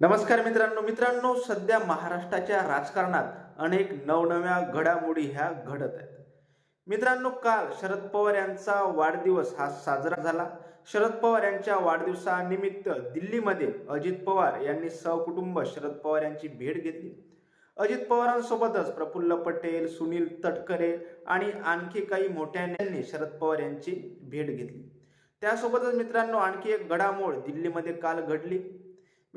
नमस्कार मित्रांनो मित्रांनो सध्या महाराष्ट्राच्या राजकारणात अनेक नवनव्या घडामोडी ह्या घडत आहेत. मित्रांनो काल शरद पवार यांचा वाढदिवस हा साजरा झाला. शरद पवार यांच्या वाढदिवसानिमित्त दिल्लीमध्ये अजित पवार यांनी सहकुटुंब शरद पवार यांची भेट घेतली. अजित पवारांसोबतच प्रफुल्ल पटेल सुनील तटकरे आणि आणखी काही मोठ्या नेत्यांनी शरद पवार यांची भेट घेतली. त्यासोबतच मित्रांनो आणखी एक घडामोड दिल्लीमध्ये काल घडली.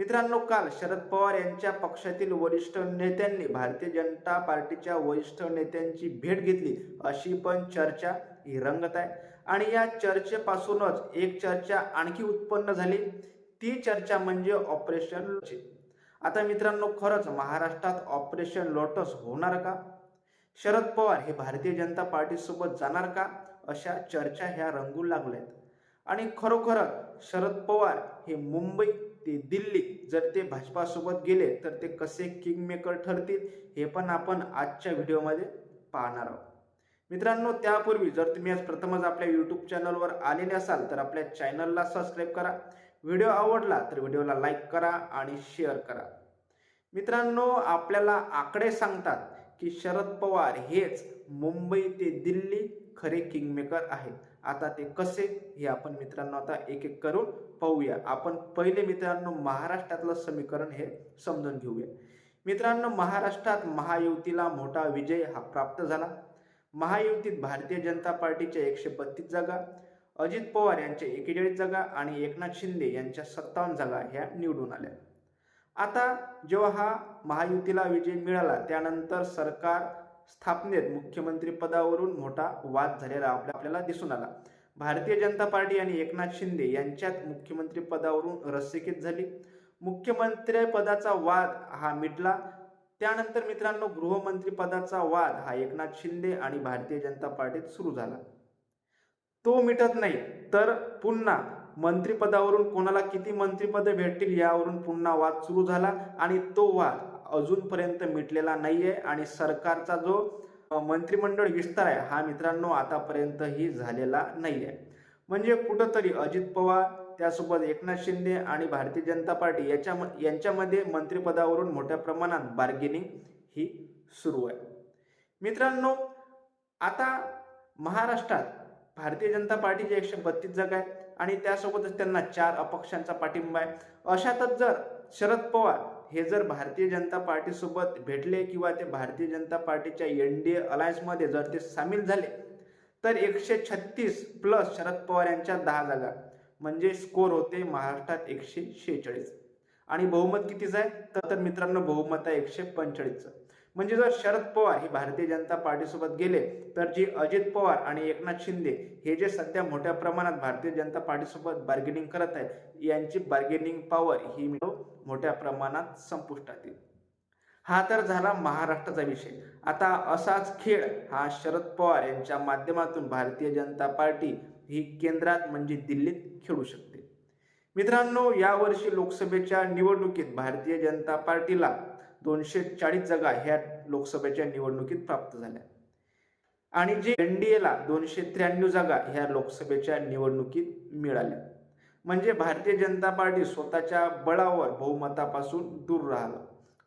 मित्रांनो काल शरद पवार यांच्या पक्षातील वरिष्ठ नेत्यांनी भारतीय जनता पार्टीच्या वरिष्ठ नेत्यांची भेट घेतली. अशी पण चर्चा ही रंगत आहे. आणि या चर्चेपासूनच एक चर्चा आणखी उत्पन्न झाली. ती चर्चा म्हणजे ऑपरेशन आता मित्रांनो खरंच महाराष्ट्रात ऑपरेशन लोटस होणार का? शरद पवार हे भारतीय जनता पार्टीसोबत जाणार का? अशा चर्चा ह्या रंगू लागल्यात. आणि खरोखरच शरद पवार हे मुंबई ते दिल्ली जर ते भाजपासोबत गेले तर ते कसे किंगमेकर ठरतील हे पण आपण आजच्या व्हिडिओमध्ये पाहणार आहोत. मित्रांनो त्यापूर्वी जर तुम्ही आज प्रथमच आपल्या यूट्यूब चॅनलवर आलेले असाल तर आपल्या चॅनलला सबस्क्राईब करा. व्हिडिओ आवडला तर व्हिडिओला लाईक करा आणि शेअर करा. मित्रांनो आपल्याला आकडे सांगतात की शरद पवार हेच मुंबई ते दिल्ली खरे किंगमेकर आहेत. आता ते कसे हे आपण मित्रांनो आता एक एक करून पाहूया. आपण पहिले मित्रांनो महाराष्ट्रातलं समीकरण हे समजून घेऊया. मित्रांनो महाराष्ट्रात महायुतीला मोठा विजय हा प्राप्त झाला. महायुतीत भारतीय जनता पार्टीच्या एकशे बत्तीस जागा अजित पवार यांच्या एकेचाळीस जागा आणि एकनाथ शिंदे यांच्या सत्तावन्न जागा ह्या निवडून आल्या. आता जेव्हा हा महायुतीला विजय मिळाला त्यानंतर सरकार स्थापनेत मुख्यमंत्री पदावरून मोठा वाद झालेला आपल्या आपल्याला दिसून आला. भारतीय जनता पार्टी आणि एकनाथ शिंदे यांच्यात मुख्यमंत्री पदावरून रस्सीखेच झाली. मुख्यमंत्री पदाचा वाद हा मिटला. त्यानंतर मित्रांनो गृहमंत्री पदाचा वाद हा एकनाथ शिंदे आणि भारतीय जनता पार्टीत सुरू झाला. तो मिटत नाही तर पुन्हा मंत्रिपदावरून कोणाला किती मंत्रिपदे भेटतील यावरून पुन्हा वाद सुरू झाला आणि तो वाद अजूनपर्यंत मिटलेला नाही आहे आणि सरकारचा जो मंत्रिमंडळ विस्तार आहे हा मित्रांनो आतापर्यंतही झालेला नाही आहे म्हणजे कुठंतरी अजित पवार त्यासोबत एकनाथ शिंदे आणि भारतीय जनता पार्टी याच्या यांच्यामध्ये मंत्रिपदावरून मोठ्या प्रमाणात बार्गेनिंग ही सुरू आहे. मित्रांनो आता महाराष्ट्रात भारतीय जनता पार्टीचे एकशे बत्तीस जागा आहेत आणि त्यासोबतच त्यांना चार अपक्षांचा पाठिंबा आहे. अशातच जर शरद पवार हे जर भारतीय जनता पार्टीसोबत भेटले किंवा ते भारतीय जनता पार्टीच्या एन डी ए अलायन्समध्ये जर ते सामील झाले तर एकशे छत्तीस प्लस शरद पवार यांच्या दहा जागा म्हणजे स्कोर होते महाराष्ट्रात एकशे शेहेचाळीस. आणि बहुमत कितीच आहे? तर तर मित्रांनो बहुमत आहे एकशे पंचेचाळीसचं. म्हणजे जर शरद पवार हे भारतीय जनता पार्टीसोबत गेले तर जी अजित पवार आणि एकनाथ शिंदे हे जे सध्या मोठ्या प्रमाणात भारतीय जनता पार्टीसोबत बार्गेनिंग करत आहेत यांची बार्गेनिंग पॉवर ही मोठ्या प्रमाणात संपुष्टात येईल. हा तर झाला महाराष्ट्राचा विषय. आता असाच खेळ हा शरद पवार यांच्या माध्यमातून भारतीय जनता पार्टी ही केंद्रात म्हणजे दिल्लीत खेळू शकते. मित्रांनो यावर्षी लोकसभेच्या निवडणुकीत भारतीय जनता पार्टीला दोनशे चाळीस जागा ह्या लोकसभेच्या निवडणुकीत प्राप्त झाल्या. आणि जे एन डी एला दोनशे त्र्याण्णव जागा ह्या लोकसभेच्या निवडणुकीत मिळाल्या. म्हणजे भारतीय जनता पार्टी स्वतःच्या बळावर बहुमतापासून दूर राहिलं.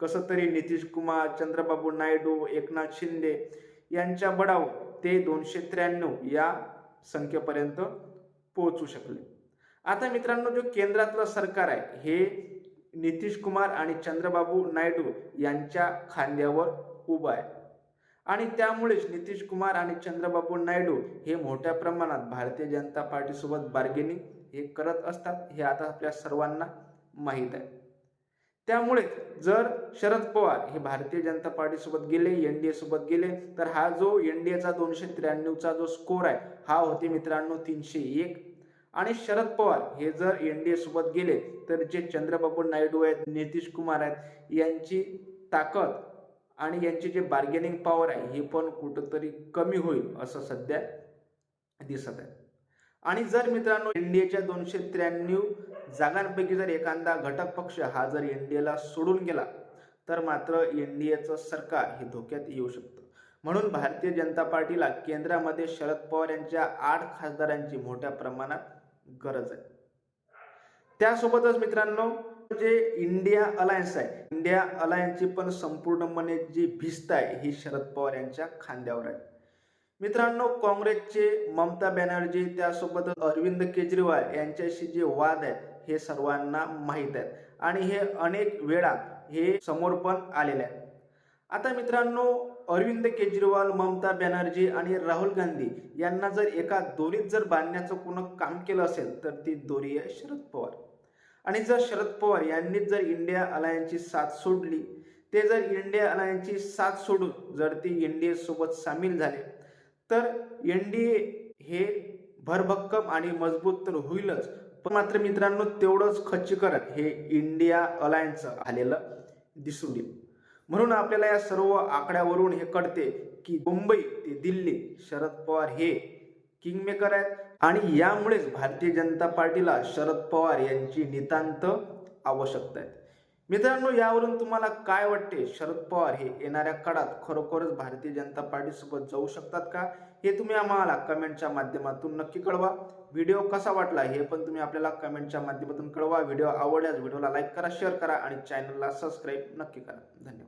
कसं तरी नितीश कुमार चंद्रबाबू नायडू एकनाथ शिंदे यांच्या बळावर ते दोनशे त्र्याण्णव या संख्येपर्यंत पोहोचू शकले. आता मित्रांनो जो केंद्रातलं सरकार आहे हे नितीश कुमार आणि चंद्रबाबू नायडू यांच्या खांद्यावर उभं आहे. आणि त्यामुळेच नितीश कुमार आणि चंद्रबाबू नायडू हे मोठ्या प्रमाणात भारतीय जनता पार्टीसोबत बार्गेनिंग हे करत असतात हे आता आपल्या सर्वांना माहीत आहे. त्यामुळे जर शरद पवार हे भारतीय जनता पार्टीसोबत गेले एन डी एसोबत सोबत गेले तर हा जो एन डी एचा दोनशे त्र्याण्णवचा जो स्कोर आहे हा होते मित्रांनो तीनशे एक. आणि शरद पवार हे जर एन डी एसोबत सोबत गेले तर जे चंद्रबाबू नायडू आहेत नितीश कुमार आहेत यांची ताकद आणि यांची जे बार्गेनिंग पॉवर आहे ही पण कुठंतरी कमी होईल असं सध्या दिसत आहे. आणि जर मित्रांनो एनडीएच्या दोनशे त्र्याण्णव जागांपैकी जर एखादा घटक पक्ष हा जर एन डी एला सोडून गेला तर मात्र एन डी एचं सरकार हे धोक्यात येऊ शकतं. म्हणून भारतीय जनता पार्टीला केंद्रामध्ये शरद पवार यांच्या आठ खासदारांची मोठ्या प्रमाणात गरज आहे. त्यासोबतच मित्रांनो जे इंडिया अलायन्स आहे इंडिया अलायन्सची पण संपूर्णपणे जी भिस्त आहे ही शरद पवार यांच्या खांद्यावर आहे. मित्रांनो काँग्रेसचे ममता बॅनर्जी त्यासोबत अरविंद केजरीवाल यांच्याशी जे वाद आहेत हे सर्वांना माहीत आहेत. आणि हे अनेक वेळा हे समोर पण आलेले आहेत. आता मित्रांनो अरविंद केजरीवाल ममता बॅनर्जी आणि राहुल गांधी यांना जर एका दोरीत जर बांधण्याचं कोण काम केलं असेल तर ती दोरी आहे शरद पवार. आणि जर शरद पवार यांनी जर इंडिया अलायन्सची साथ सोडली ते जर इंडिया अलायन्सची साथ सोडून जर ती एन डी सामील झाले तर एन डी ए हे भरभक्कम आणि मजबूत तर होईलच. पण मात्र मित्रांनो तेवढंच खच्चीकरण हे इंडिया अलायन्सचं आलेलं दिसून येईल. म्हणून आपल्याला या सर्व आकड्यावरून हे कळते की मुंबई ते दिल्ली शरद पवार हे किंगमेकर आहेत. आणि यामुळेच भारतीय जनता पार्टीला शरद पवार यांची नितांत आवश्यकता आहे. मित्रांनो यावरून तुम्हाला काय वाटते? शरद पवार हे येणाऱ्या काळात खरोखरच भारतीय जनता पार्टीसोबत जाऊ शकतात का? हे तुम्ही आम्हाला कमेंटच्या माध्यमातून नक्की कळवा. व्हिडिओ कसा वाटला हे पण तुम्ही आपल्याला कमेंटच्या माध्यमातून कळवा. व्हिडिओ आवडल्यास व्हिडिओला लाईक करा शेअर करा आणि चॅनलला सबस्क्राईब नक्की करा. धन्यवाद.